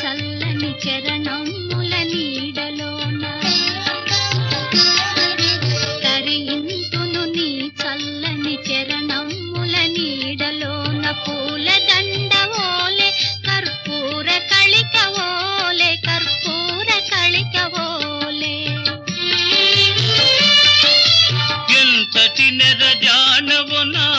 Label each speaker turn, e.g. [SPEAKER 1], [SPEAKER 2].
[SPEAKER 1] చల్లని చరణముల నీడలోన తరింతును నీ చల్లని చరణముల నీడలోన పూల దండ ఓలే కర్పూర కళిక ఓలే కర్పూర కళిక ఓలే.
[SPEAKER 2] ఎంతటి నెరజా